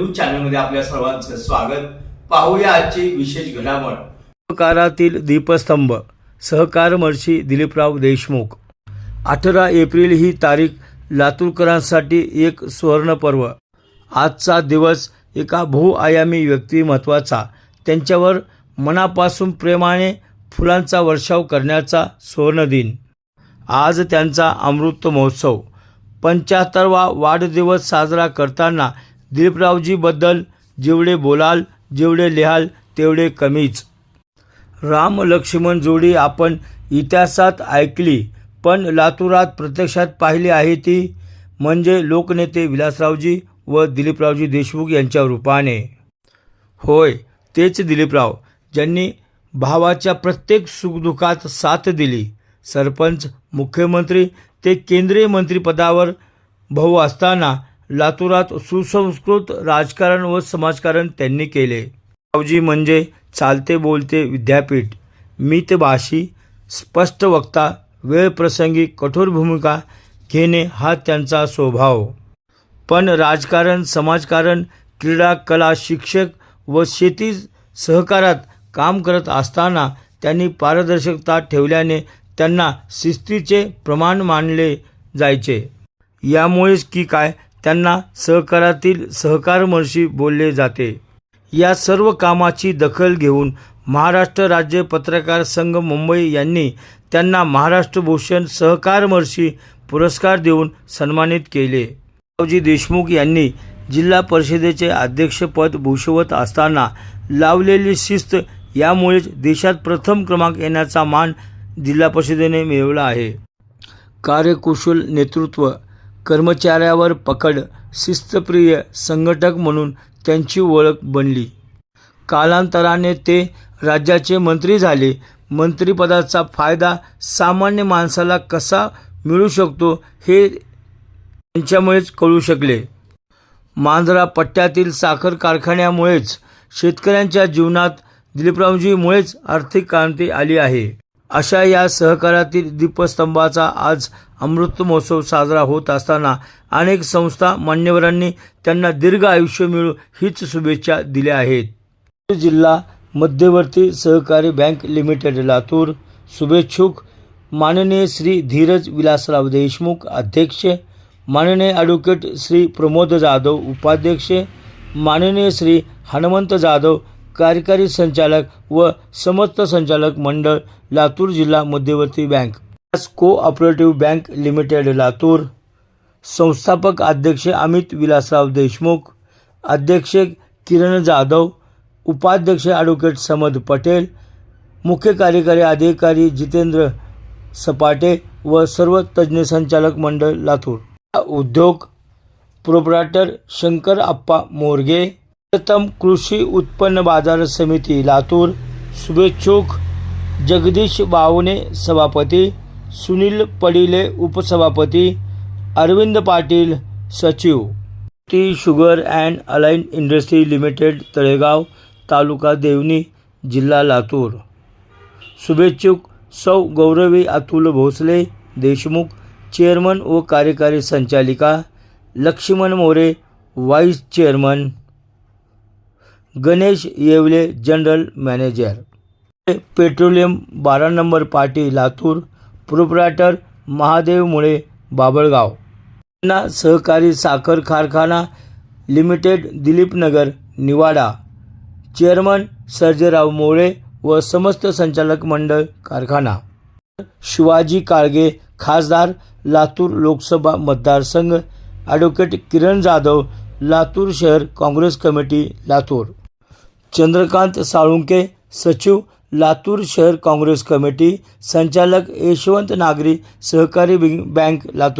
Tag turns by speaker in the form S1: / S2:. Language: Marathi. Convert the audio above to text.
S1: न्यूज चॅनलमध्ये आपल्या सर्वांचं स्वागत. पाहूया आजची विशेष घडामोड.
S2: सहकारातील दीपस्तंभ सहकार महर्षी दिलीपराव देशमुख. अठरा एप्रिल ही तारीख लातूरकरांसाठी एक सुवर्णपर्व. आजचा दिवस एका बहुआयामी व्यक्तिमत्वाचा त्यांच्यावर मनापासून प्रेमाने फुलांचा वर्षाव करण्याचा सुवर्णदिन. आज त्यांचा अमृत महोत्सव. पंच्याहत्तरवा वाढदिवस साजरा करताना दिलीपरावजीबद्दल जेवढे बोलाल जेवढे लिहाल तेवढे कमीच. राम लक्ष्मण जोडी आपण इतिहासात ऐकली पण लातूरात प्रत्यक्षात पाहिली आहे ती म्हणजे लोकनेते विलासरावजी व दिलीपरावजी देशमुख यांच्या रूपाने. होय तेच दिलीपराव ज्यांनी भावाच्या प्रत्येक सुखदुःखात साथ दिली. सरपंच मुख्यमंत्री ते केंद्रीय मंत्रिपदावर भाऊ असताना लातूरात सुसंस्कृत राजकारण व समाजकारण त्यांनी केले. रावजी म्हणजे चालते बोलते विद्यापीठ. मितभाषी स्पष्ट वक्ता वेळप्रसंगी कठोर भूमिका घेणे हा त्यांचा स्वभाव. पण राजकारण समाजकारण क्रीडा कला शिक्षक व शेती सहकारात काम करत असताना त्यांनी पारदर्शकता ठेवल्याने त्यांना शिस्तीचे प्रमाण मानले जायचे. यामुळेच की काय त्यांना सहकारातील सहकारमर्षी बोलले जाते. या सर्व कामाची दखल घेऊन महाराष्ट्र राज्य पत्रकार संघ मुंबई यांनी त्यांना महाराष्ट्रभूषण सहकारमर्षी पुरस्कार देऊन सन्मानित केले. रावजी देशमुख यांनी जिल्हा परिषदेचे अध्यक्षपद भूषवत असताना लावलेली शिस्त यामुळेच देशात प्रथम क्रमांक येण्याचा मान जिल्हा परिषदेने मिळवला आहे. कार्यकुशल नेतृत्व कर्मचाऱ्यावर पकड शिस्तप्रिय संघटक म्हणून त्यांची ओळख बनली. कालांतराने ते राज्याचे मंत्री झाले. मंत्रिपदाचा फायदा सामान्य माणसाला कसा मिळू शकतो हे त्यांच्यामुळेच कळू शकले. मांजरा पट्ट्यातील साखर कारखान्यामुळेच शेतकऱ्यांच्या जीवनात दिलीपरावजीमुळेच आर्थिक क्रांती आली आहे. अशा या सहकारातील दीपस्तंभाचा आज अमृत महोत्सव साजरा होत असताना अनेक संस्था मान्यवरांनी त्यांना दीर्घ आयुष्य मिळू हीच शुभेच्छा दिल्या आहेत. जिल्हा मध्यवर्ती सहकारी बँक लिमिटेड लातूर. शुभेच्छुक माननीय श्री धीरज विलासराव देशमुख अध्यक्ष माननीय ॲडव्होकेट श्री प्रमोद जाधव उपाध्यक्ष माननीय श्री हनुमंत जाधव कार्यकारी संचालक व समस्त संचालक मंडळ लातूर जिल्हा मध्यवर्ती बँक. को ऑपरेटिव्ह बँक लिमिटेड लातूर. संस्थापक अध्यक्ष अमित विलासराव देशमुख अध्यक्ष किरण जाधव उपाध्यक्ष ॲडव्होकेट समद पटेल मुख्य कार्यकारी अधिकारी जितेंद्र सपाटे व सर्व तज्ज्ञ संचालक मंडळ लातूर. उद्योग प्रोप्रायटर शंकर आप्पा मोरगे प्रथम कृषी उत्पन्न बाजार समिती लातूर. शुभेच्छुक जगदीश बावने सभापती. सुनील पडिले उपसभापती अरविंद पाटील सचिव. ती sugar and allied industry limited Talegaon taluka Deoni जिल्हा लातूर. शुभेच्छुक सौ गौरवी अतुल भोसले देशमुख चेअरमन व कार्यकारी संचालिका Laxman More vice chairman Ganesh Yewale general manager. Petroleum बारा number party Latur. Proprietor Mahadev Mule Babalgaon. त्यांना सहकारी साखर कारखाना लिमिटेड दिलीपनगर निवाडा. चेअरमन सर्जेराव मोळे व समस्त संचालक मंडळ कारखाना. शिवाजी काळगे खासदार लातूर लोकसभा मतदारसंघ ॲडव्होकेट किरण जाधव लातूर शहर काँग्रेस कमिटी लातूर. चंद्रकांत साळुंके सचिव लातूर शहर काँग्रेस कमिटी संचालक यशवंत नागरी सहकारी बँक लातूर.